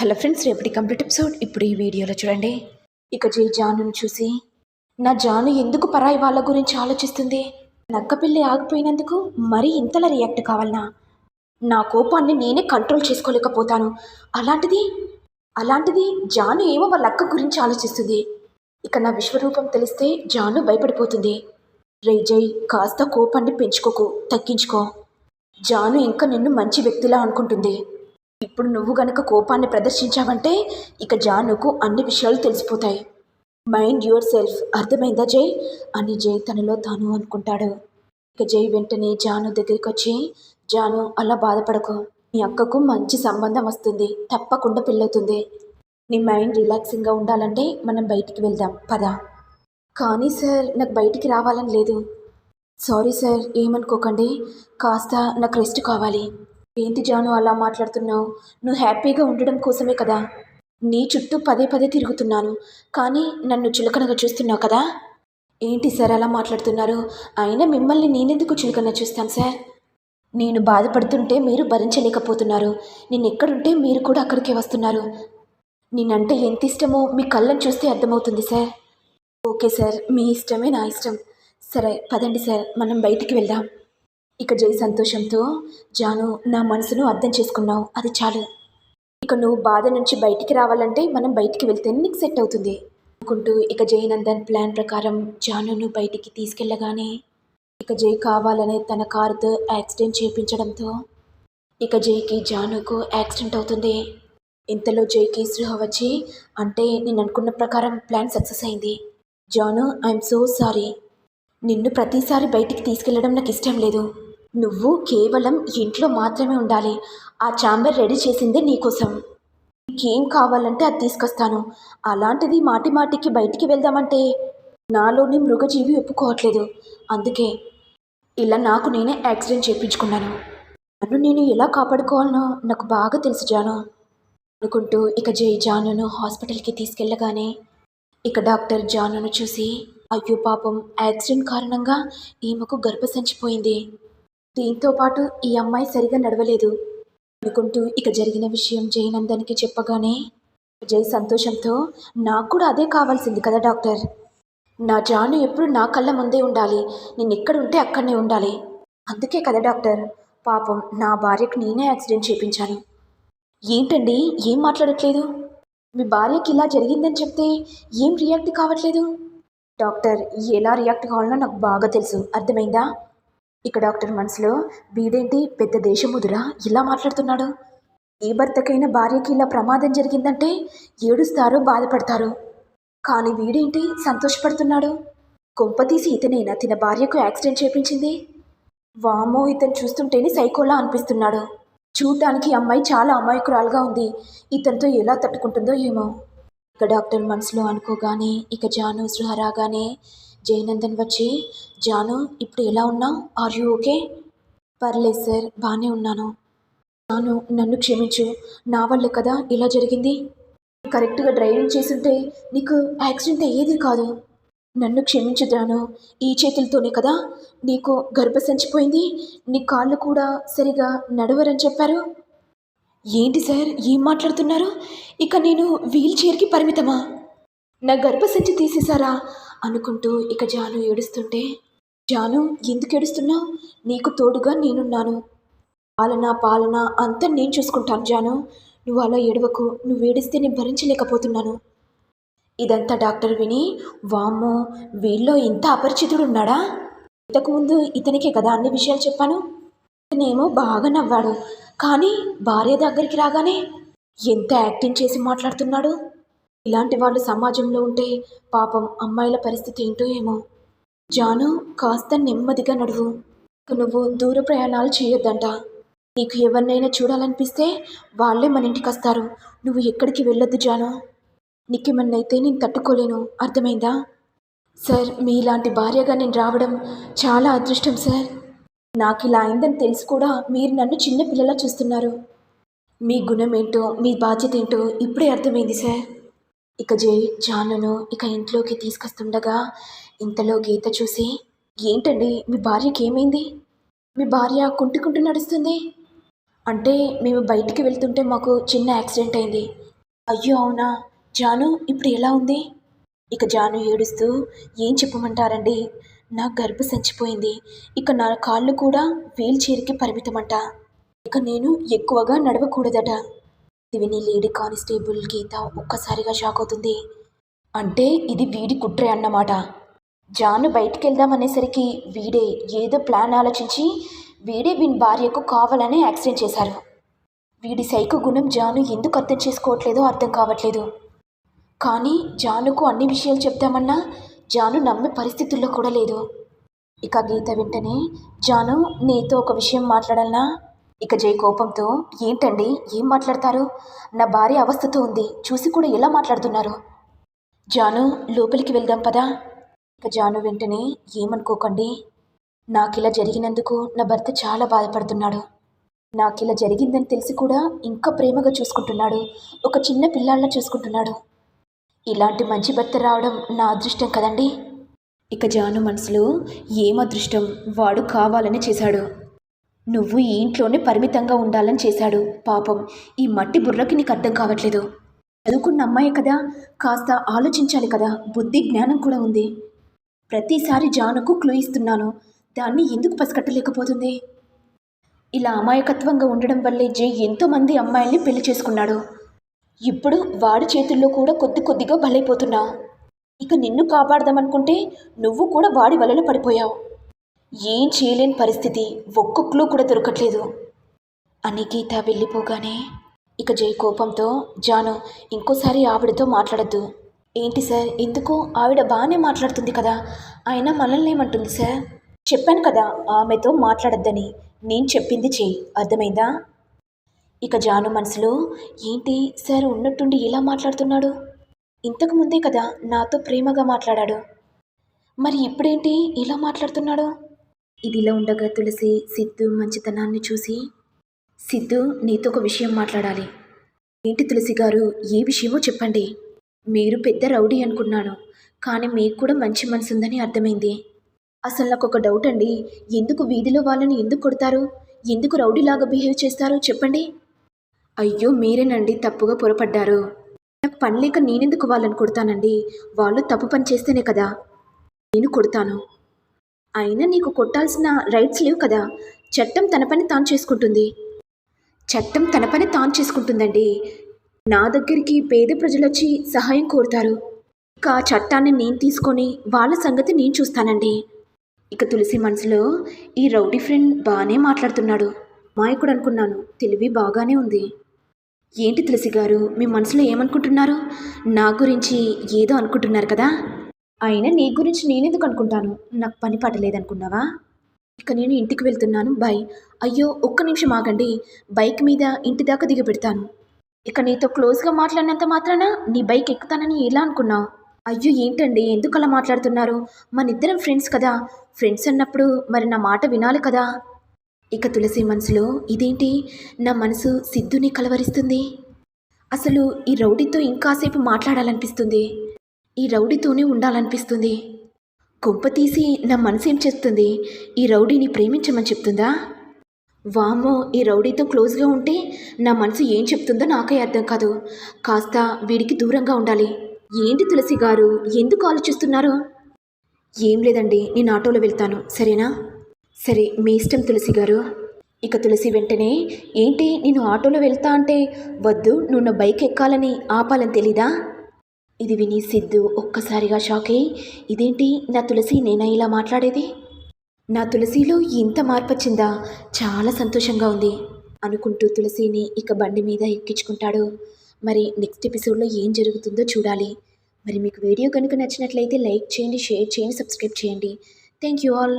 Hello friends రేపటి complete episode. ఇప్పుడు ఈ వీడియోలో చూడండి. ఇక జై జానును చూసి నా జాను ఎందుకు పరాయి వాళ్ళ గురించి ఆలోచిస్తుంది? నక్క పిల్లి ఆగిపోయినందుకు మరీ ఇంతలా రియాక్ట్ కావాలనా? నా కోపాన్ని నేనే కంట్రోల్ చేసుకోలేకపోతాను. అలాంటిది అలాంటిది జాను ఏమో వాళ్ళ అక్క గురించి ఆలోచిస్తుంది. ఇక నా విశ్వరూపం తెలిస్తే జాను భయపడిపోతుంది. రే జై కాస్త కోపాన్ని పెంచుకోకు తగ్గించుకో. జాను ఇంకా నిన్ను మంచి వ్యక్తిలా అనుకుంటుంది. ఇప్పుడు నువ్వు గనక కోపాన్ని ప్రదర్శించావంటే ఇక జానుకు అన్ని విషయాలు తెలిసిపోతాయి. Mind yourself. అర్థమైందా జై? అని జై తనలో తాను అనుకుంటాడు. ఇక జై వెంటనే జాను దగ్గరికి వచ్చి జాను అలా బాధపడకు. మీ అక్కకు మంచి సంబంధం వస్తుంది. తప్పకుండా పెళ్ళవుతుంది. నీ మైండ్ రిలాక్సింగ్గా ఉండాలంటే మనం బయటికి వెళ్దాం. పద. కానీ సార్ నాకు బయటికి రావాలని లేదు. సారీ సార్ ఏమనుకోకండి. కాస్త నాకు రెస్ట్ కావాలి. ఏంటి జాను అలా మాట్లాడుతున్నావు? నువ్వు హ్యాపీగా ఉండడం కోసమే కదా. నీ చుట్టూ పదే పదే తిరుగుతున్నాను. కానీ నన్ను చులకనగా చూస్తున్నావు కదా. ఏంటి సార్ అలా మాట్లాడుతున్నారు? అయినా మిమ్మల్ని నేనెందుకు చులకన చూస్తాను సార్? నేను బాధపడుతుంటే మీరు భరించలేకపోతున్నారు. నేను ఎక్కడుంటే మీరు కూడా అక్కడికే వస్తున్నారు. నేనంటే ఎంత ఇష్టమో మీ కళ్ళని చూస్తే అర్థమవుతుంది సార్. ఓకే సార్ మీ ఇష్టమే నా ఇష్టం. సరే పదండి సార్ మనం బయటికి వెళ్దాం. ఇక జై సంతోషంతో జాను నా మనసును అర్థం చేసుకున్నావు. అది చాలు. ఇక నువ్వు బాధ నుంచి బయటికి రావాలంటే మనం బయటికి వెళ్తే నీకు సెట్ అవుతుంది. అనుకుంటూ ఇక జై నందన్ ప్లాన్ ప్రకారం జానును బయటికి తీసుకెళ్ళగానే ఇక జై కావాలనే తన కారుతో యాక్సిడెంట్ చేయించడంతో ఇక జైకి జానుకు యాక్సిడెంట్ అవుతుంది. ఇంతలో జైకి సృహ వచ్చి అంటే నేను అనుకున్న ప్రకారం ప్లాన్ సక్సెస్ అయింది. Janu I'm so sorry. నిన్ను ప్రతిసారి బయటికి తీసుకెళ్ళడం నాకు ఇష్టం లేదు. నువ్వు కేవలం ఇంట్లో మాత్రమే ఉండాలి. ఆ ఛాంబర్ రెడీ చేసిందే నీకోసం. నీకేం కావాలంటే అది తీసుకొస్తాను. అలాంటిది మాటి మాటికి బయటికి వెళ్దామంటే నాలోని మృగజీవి ఒప్పుకోవట్లేదు. అందుకే ఇలా నాకు నేనే యాక్సిడెంట్ చేయించుకున్నాను. నన్ను నేను ఎలా కాపాడుకోవాలనో నాకు బాగా తెలుసు జాను. అనుకుంటూ ఇక జై జానును హాస్పిటల్కి తీసుకెళ్ళగానే ఇక డాక్టర్ జానును చూసి అయ్యో పాపం యాక్సిడెంట్ కారణంగా ఈమెకు గర్భసంచిపోయింది దీంతో పాటు ఈ అమ్మాయి సరిగా నడవలేదు. అనుకుంటూ ఇక జరిగిన విషయం జయనందన్కి చెప్పగానే జై సంతోషంతో నాకు కూడా అదే కావాల్సింది కదా డాక్టర్. నా జాను ఎప్పుడు నా కళ్ళ ముందే ఉండాలి. నేను ఎక్కడ ఉంటే అక్కడనే ఉండాలి. అందుకే కదా డాక్టర్. పాపం నా భార్యకు నేనే యాక్సిడెంట్ చేయించాను ఏంటండి? ఏం మాట్లాడట్లేదు? మీ భార్యకి ఇలా జరిగిందని చెప్తే ఏం రియాక్ట్ కావట్లేదు? డాక్టర్ ఎలా రియాక్ట్ కావాలో నాకు బాగా తెలుసు. అర్థమైందా? ఇక డాక్టర్ మనసులో వీడేంటి పెద్ద దేశముదురా? ఇలా మాట్లాడుతున్నాడు. ఏ భర్తకైనా భార్యకి ఇలా ప్రమాదం జరిగిందంటే ఏడుస్తారో బాధపడతారు. కానీ వీడేంటి సంతోషపడుతున్నాడు? కొంపతీసి ఇతనైనా తిన భార్యకు యాక్సిడెంట్ చేపించింది? వామో ఇతను చూస్తుంటేనే సైకోలా అనిపిస్తున్నాడు. చూడటానికి అమ్మాయి చాలా అమాయకురాలుగా ఉంది. ఇతనితో ఎలా తట్టుకుంటుందో ఏమో. ఇక డాక్టర్ మనసులో అనుకోగానే ఇక జాను సృహ రాగానే జయనందన్ వచ్చి జాను ఇప్పుడు ఎలా ఉన్నావు? ఆర్ యూ ఓకే పర్లేదు సార్ బాగానే ఉన్నాను. జాను నన్ను క్షమించు. నా వల్లే కదా ఇలా జరిగింది? కరెక్ట్గా డ్రైవింగ్ చేసుంటే నీకు యాక్సిడెంట్ అయ్యేది కాదు. నన్ను క్షమించు జాను. ఈ చేతులతోనే కదా నీకు గర్భసంచిపోయింది నీ కాళ్ళు కూడా సరిగా నడవరని చెప్పారు. ఏంటి సార్ ఏం మాట్లాడుతున్నారు? ఇక నేను వీల్ చైర్కి పరిమితమా? నా గర్భసంచి తీసేశారా? అనుకుంటూ ఇక జాను ఏడుస్తుంటే జాను ఎందుకు ఏడుస్తున్నావు? నీకు తోడుగా నేనున్నాను. పాలన పాలన అంతా నేను చూసుకుంటాను జాను. నువ్వు అలా ఏడవకు. నువ్వు ఏడిస్తే నేను భరించలేకపోతున్నాను. ఇదంతా డాక్టర్ విని వామ్మో వీళ్ళో ఇంత అపరిచితుడు ఉన్నాడా ఇంతకుముందు ఇతనికే కదా అన్ని విషయాలు చెప్పాను? ఇతనేమో బాగా నవ్వాడు. కానీ భార్య దగ్గరికి రాగానే ఎంత యాక్టింగ్ చేసి మాట్లాడుతున్నాడు? ఇలాంటి వాళ్ళు సమాజంలో ఉంటే పాపం అమ్మాయిల పరిస్థితి ఏంటో ఏమో. జాను కాస్త నెమ్మదిగా నడువు. నువ్వు దూర ప్రయాణాలు చేయొద్దంట. నీకు ఎవరినైనా చూడాలనిపిస్తే వాళ్ళే మన ఇంటికి వస్తారు. నువ్వు ఎక్కడికి వెళ్ళొద్దు జాను. నీకేమన్నైతే నేను తట్టుకోలేను. అర్థమైందా? సార్ మీలాంటి భార్యగా నేను రావడం చాలా అదృష్టం సార్. నాకు ఇలా అయిందని తెలిసి కూడా మీరు నన్ను చిన్నపిల్లలా చూస్తున్నారు. మీ గుణం ఏంటో మీ బాధ్యత ఏంటో ఇప్పుడే అర్థమైంది సార్. ఇక జై జాన్లను ఇక ఇంట్లోకి తీసుకొస్తుండగా ఇంతలో గీత చూసి ఏంటండి మీ భార్యకి ఏమైంది? మీ భార్య కుంటుకుంటూ నడుస్తుంది. అంటే మేము బయటికి వెళ్తుంటే మాకు చిన్న యాక్సిడెంట్ అయింది. అయ్యో అవునా? జాను ఇప్పుడు ఎలా ఉంది? ఇక జాను ఏడుస్తూ ఏం చెప్పమంటారండి? నా గర్భ సంచిపోయింది ఇక నా కాళ్ళు కూడా వీల్ చైర్కి పరిమితమంట. ఇక నేను ఎక్కువగా నడవకూడదట. ఇది విని లేడీ కానిస్టేబుల్ గీత ఒక్కసారిగా షాక్ అవుతుంది. అంటే ఇది వీడి కుట్రే అన్నమాట. జాను బయటికి వెళ్దామనేసరికి వీడే ఏదో ప్లాన్ ఆలోచించి వీడే వీని భార్యకు కావాలనే యాక్సిడెంట్ చేశారు. వీడి సైకు గుణం జాను ఎందుకు అర్థం చేసుకోవట్లేదో అర్థం కావట్లేదు. కానీ జానుకు అన్ని విషయాలు చెప్తామన్నా జాను నమ్మే పరిస్థితుల్లో కూడా లేదు. ఇక గీత వెంటనే జాను నీతో ఒక విషయం మాట్లాడాలనా? ఇక జై కోపంతో ఏంటండి? ఏం మాట్లాడతారు? నా భార్య అవస్థతో ఉంది. చూసి కూడా ఎలా మాట్లాడుతున్నారు? జాను లోపలికి వెళ్దాం పదా. ఇక జాను వెంటనే ఏమనుకోకండి. నాకిలా జరిగినందుకు నా భర్త చాలా బాధపడుతున్నాడు. నాకిలా జరిగిందని తెలిసి కూడా ఇంకా ప్రేమగా చూసుకుంటున్నాడు. ఒక చిన్న పిల్లాళ్ళ చూసుకుంటున్నాడు. ఇలాంటి మంచి భర్త రావడం నా అదృష్టం కదండి? ఇక జాను మనసులో ఏం అదృష్టం? వాడు కావాలని చేశాడు. నువ్వు ఈ ఇంట్లోనే పరిమితంగా ఉండాలని చేశాడు. పాపం ఈ మట్టి బుర్రకి నీకు అర్థం కావట్లేదు. చదువుకున్న అమ్మాయి కదా కాస్త ఆలోచించాలి కదా బుద్ధి జ్ఞానం కూడా ఉంది. ప్రతిసారి జానుకు క్లూ ఇస్తున్నాను. దాన్ని ఎందుకు పసిగట్టలేకపోతుంది? ఇలా అమాయకత్వంగా ఉండడం వల్లే జే ఎంతోమంది అమ్మాయిల్ని పెళ్ళి చేసుకున్నాడు. ఇప్పుడు వాడి చేతుల్లో కూడా కొద్ది కొద్దిగా బలైపోతున్నావు ఇక నిన్ను కాపాడదామనుకుంటే నువ్వు కూడా వాడి వలలో పడిపోయావు. ఏం చేయలేని పరిస్థితి ఒక్క క్లూ కూడా దొరకట్లేదు. అని గీత వెళ్ళిపోగానే ఇక జై కోపంతో జాను ఇంకోసారి ఆవిడతో మాట్లాడద్దు. ఏంటి సార్ ఎందుకు? ఆవిడ బాగానే మాట్లాడుతుంది కదా. ఆయన మనల్ని ఏమంటుంది సార్? చెప్పాను కదా ఆమెతో మాట్లాడద్దని. నేను చెప్పింది చెయ్యి. అర్థమైందా? ఇక జాను మనసులో ఏంటి సార్ ఉన్నట్టుండి ఎలా మాట్లాడుతున్నాడు? ఇంతకు ముందే కదా నాతో ప్రేమగా మాట్లాడాడు. మరి ఇప్పుడేంటి ఇలా మాట్లాడుతున్నాడు? ఇదిలా ఉండగా తులసి సిద్ధు మంచితనాన్ని చూసి సిద్ధు నీతో ఒక విషయం మాట్లాడాలి. ఏంటి తులసి గారు ఏ విషయమో చెప్పండి. మీరు పెద్ద రౌడీ అనుకున్నాను కానీ మీకు కూడా మంచి మనసు ఉందని అర్థమైంది. అసలు నాకు ఒక డౌట్ అండి ఎందుకు వీధిలో వాళ్ళని ఎందుకు కొడతారు? ఎందుకు రౌడీలాగా బిహేవ్ చేస్తారో? చెప్పండి. అయ్యో మీరేనండి తప్పుగా పొరపడ్డారు. నాకు పని లేక నేనెందుకు వాళ్ళని కొడతానండి? వాళ్ళు తప్పు పని చేస్తేనే కదా. నేను కొడతాను. అయినా నీకు కొట్టాల్సిన రైట్స్ లేవు కదా. చట్టం తన పని తాను చేసుకుంటుంది. చట్టం తన పని తాను చేసుకుంటుందండి. నా దగ్గరికి పేద ప్రజలు వచ్చి సహాయం కోరుతారు. ఇక చట్టాన్ని నేను తీసుకొని వాళ్ళ సంగతి నేను చూస్తానండి. ఇక తులసి మనసులో ఈ రౌడీ ఫ్రెండ్ బాగానే మాట్లాడుతున్నాడు. మాయకుడు అనుకున్నాను. తెలివి బాగానే ఉంది. ఏంటి తులసి గారు మీ మనసులో ఏమనుకుంటున్నారు? నా గురించి ఏదో అనుకుంటున్నారు కదా? అయినా నీ గురించి నేనెందుకు అనుకుంటాను? నాకు పని పట్టలేదనుకున్నావా ఇక నేను ఇంటికి వెళ్తున్నాను. బాయ్. అయ్యో ఒక్క నిమిషం ఆగండి. బైక్ మీద ఇంటి దాకా దిగబెడతాను ఇక నీతో క్లోజ్గా మాట్లాడినంత మాత్రాన నీ బైక్ ఎక్కుతానని ఎలా అనుకున్నావు? అయ్యో ఏంటండి? ఎందుకు అలా మాట్లాడుతున్నారు? మన ఇద్దరం ఫ్రెండ్స్ కదా. ఫ్రెండ్స్ అన్నప్పుడు మరి నా మాట వినాలి కదా? ఇక తులసి మనసులో ఇదేంటి? నా మనసు సిద్ధుని కలవరిస్తుంది. అసలు ఈ రౌడీతో ఇంకాసేపు మాట్లాడాలనిపిస్తుంది. ఈ రౌడీతోనే ఉండాలనిపిస్తుంది. కొంప తీసి నా మనసు ఏం చేస్తుంది? ఈ రౌడీని ప్రేమించమని చెప్తుందా? వామ్మో ఈ రౌడీతో క్లోజ్గా ఉంటే నా మనసు ఏం చెప్తుందో నాకే అర్థం కాదు. కాస్త వీడికి దూరంగా ఉండాలి. ఏంటి తులసి గారు? ఎందుకు ఆలోచిస్తున్నారు? ఏం లేదండి నేను ఆటోలో వెళ్తాను. సరేనా? సరే మీ ఇష్టం తులసి గారు. ఇక తులసి వెంటనే ఏంటి నేను ఆటోలో వెళ్తా అంటే వద్దు నువ్వు నా బైక్ ఎక్కాలని ఆపాలని తెలీదా? ఇది విని సిద్ధు ఒక్కసారిగా షాక్ అయ్యి ఇదేంటి? నా తులసి నేనా ఇలా మాట్లాడేది? నా తులసిలో ఇంత మార్పు వచ్చిందా? చాలా సంతోషంగా ఉంది అనుకుంటూ తులసిని ఇక బండి మీద ఎక్కించుకుంటాడు. మరి నెక్స్ట్ ఎపిసోడ్లో ఏం జరుగుతుందో చూడాలి. మరి మీకు వీడియో కనుక నచ్చినట్లయితే లైక్ చేయండి షేర్ చేయండి సబ్స్క్రైబ్ చేయండి. Thank you all.